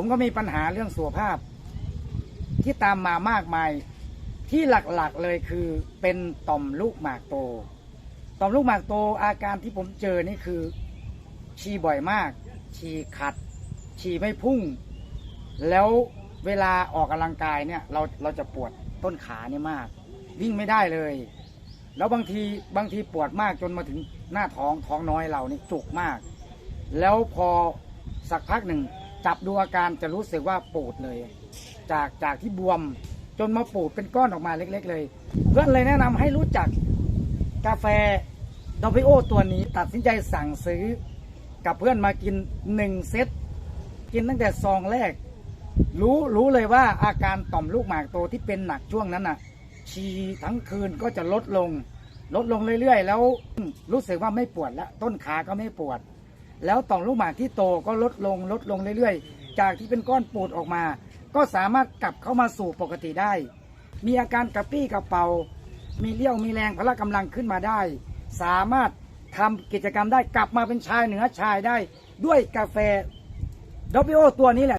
ผมก็มีปัญหาเรื่องสุขภาพ ที่ตามมามากมาย ที่หลักๆเลยคือเป็นต่อมลูกหมากโต ต่อมลูกหมากโตอาการที่ผมเจอนี่คือฉี่บ่อยมาก ฉี่ขัด ฉี่ไม่พุ่ง แล้วเวลาออกกำลังกายเนี่ยเราเราจะปวดต้นขาเนี่ยมาก วิ่งไม่ได้เลย แล้วบางทีบางทีปวดมากจนมาถึงหน้าท้องท้องน้อยเรานี่จุกมาก แล้วพอสักพักหนึ่ง จับดูอาการจะรู้สึกว่าปูดเลย จากจากที่บวมจนมาปูดเป็นก้อนออกมาเล็ก ๆ เลย เพื่อนเลยแนะนำให้รู้จักกาแฟดอพิโอตัวนี้ตัดสินใจสั่งซื้อกับเพื่อนมากินหนึ่งเซตกินตั้งแต่ซองแรก รู้รู้เลยว่าอาการต่อมลูกหมากโตที่เป็นหนักช่วงนั้นน่ะชีทั้งคืนก็จะลดลง ลดลงเรื่อยๆ แล้วรู้สึกว่าไม่ปวดแล้ว ต้นขาก็ไม่ปวด แล้วต่อมลูกหมากที่โตก็ลดลงลดลงเรื่อยๆ จากที่เป็นก้อนปูดออกมา ก็สามารถกลับเข้ามาสู่ปกติได้ มีอาการกระปี้กระเป๋า มีเลี้ยวมีแรงพละกำลังขึ้นมาได้ สามารถทำกิจกรรมได้กลับมาเป็นชายเหนือชายได้ ด้วยกาแฟดอปิโอตัวนี้แหละ